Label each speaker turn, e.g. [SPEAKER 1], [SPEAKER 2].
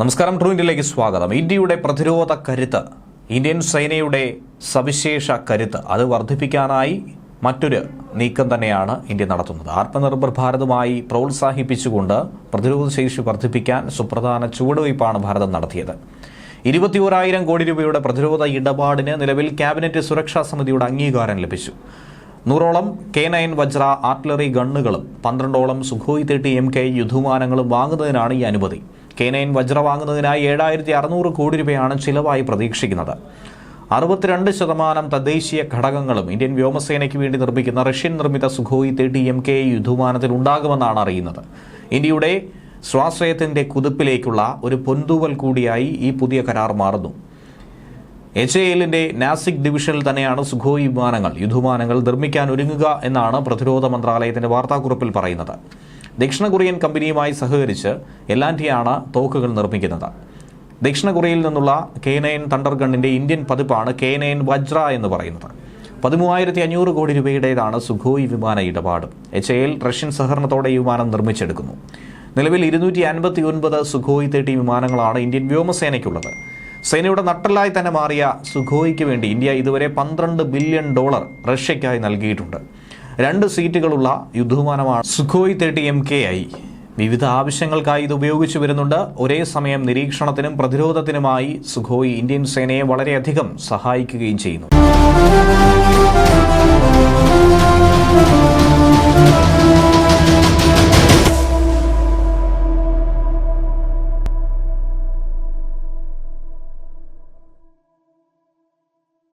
[SPEAKER 1] നമസ്കാരം ട്രൂ ഇന്ത്യയിലേക്ക് സ്വാഗതം. ഇന്ത്യയുടെ പ്രതിരോധ കരുത്ത് ഇന്ത്യൻ സേനയുടെ സവിശേഷ കരുത്ത് അത് വർദ്ധിപ്പിക്കാനായി മറ്റൊരു നീക്കം തന്നെയാണ് ഇന്ത്യ നടത്തുന്നത്. ആത്മനിർഭർ ഭാരതമായി പ്രോത്സാഹിപ്പിച്ചുകൊണ്ട് പ്രതിരോധ ശേഷി വർദ്ധിപ്പിക്കാൻ സുപ്രധാന ചുവടുവയ്പ്പാണ് ഭാരതം നടത്തിയത്. ഇരുപത്തിയോരായിരം കോടി രൂപയുടെ പ്രതിരോധ ഇടപാടിന് നിലവിൽ ക്യാബിനറ്റ് സുരക്ഷാ സമിതിയുടെ അംഗീകാരം ലഭിച്ചു. നൂറോളം കെ നയൻ വജ്ര ആർട്ടിലറി ഗണ്ണുകളും പന്ത്രണ്ടോളം സുഖോയ് തേട്ടി എം കെ യുദ്ധവിമാനങ്ങളും വാങ്ങുന്നതിനാണ് ഈ അനുമതി. കെ നയൻ വജ്ര വാങ്ങുന്നതിനായി ഏഴായിരത്തി അറുന്നൂറ് കോടി രൂപയാണ് ചിലവായി പ്രതീക്ഷിക്കുന്നത്. അറുപത്തിരണ്ട് ശതമാനം തദ്ദേശീയ ഘടകങ്ങളും ഇന്ത്യൻ വ്യോമസേനയ്ക്ക് വേണ്ടി നിർമ്മിക്കുന്ന റഷ്യൻ നിർമ്മിത സുഖോയി തേർട്ടി എം കെ യുദ്ധവിമാനത്തിൽ ഉണ്ടാകുമെന്നാണ് അറിയുന്നത്. ഇന്ത്യയുടെ സ്വാശ്രയത്തിന്റെ കുതിപ്പിലേക്കുള്ള ഒരു പൊന്തൂവൽ കൂടിയായി ഈ പുതിയ കരാർ മാറുന്നു. എച്ച് എ എല്ലിന്റെ നാസിക് ഡിവിഷനിൽ തന്നെയാണ് സുഖോയി വിമാനങ്ങൾ യുദ്ധവിമാനങ്ങൾ നിർമ്മിക്കാൻ ഒരുങ്ങുക എന്നാണ് പ്രതിരോധ മന്ത്രാലയത്തിന്റെ വാർത്താക്കുറിപ്പിൽ പറയുന്നത്. ദക്ഷിണ കൊറിയൻ കമ്പനിയുമായി സഹകരിച്ച് എല്ലാന്റിയാണ് തോക്കുകൾ നിർമ്മിക്കുന്നത്. ദക്ഷിണ കൊറിയയിൽ നിന്നുള്ള കെ നയൻ തണ്ടർ ഗണ്ണിന്റെ ഇന്ത്യൻ പതിപ്പാണ് കെ നയൻ വജ്ര എന്ന് പറയുന്നത്. പതിമൂവായിരത്തി അഞ്ഞൂറ് കോടി രൂപയുടേതാണ് സുഖോയ് വിമാന ഇടപാട്. എച്ച് എൽ റഷ്യൻ സഹകരണത്തോടെ ഈ വിമാനം നിർമ്മിച്ചെടുക്കുന്നു. നിലവിൽ ഇരുന്നൂറ്റി അൻപത്തി ഒൻപത് സുഖോയ് തേർട്ടി വിമാനങ്ങളാണ് ഇന്ത്യൻ വ്യോമസേനയ്ക്കുള്ളത്. സേനയുടെ നട്ടലായി തന്നെ മാറിയ സുഖോയ്ക്ക് വേണ്ടി ഇന്ത്യ ഇതുവരെ പന്ത്രണ്ട് ബില്യൺ ഡോളർ റഷ്യയ്ക്കായി നൽകിയിട്ടുണ്ട്. രണ്ട് സീറ്റുകളുള്ള യുദ്ധവിമാനമാണ് Sukhoi thirty M K I. വിവിധ ആവശ്യങ്ങൾക്കായി ഇത് ഉപയോഗിച്ചു വരുന്നുണ്ട്. ഒരേ സമയം നിരീക്ഷണത്തിനും പ്രതിരോധത്തിനുമായി സുഖോയ് ഇന്ത്യൻ സേനയെ വളരെയധികം സഹായിക്കുകയും ചെയ്യുന്നു.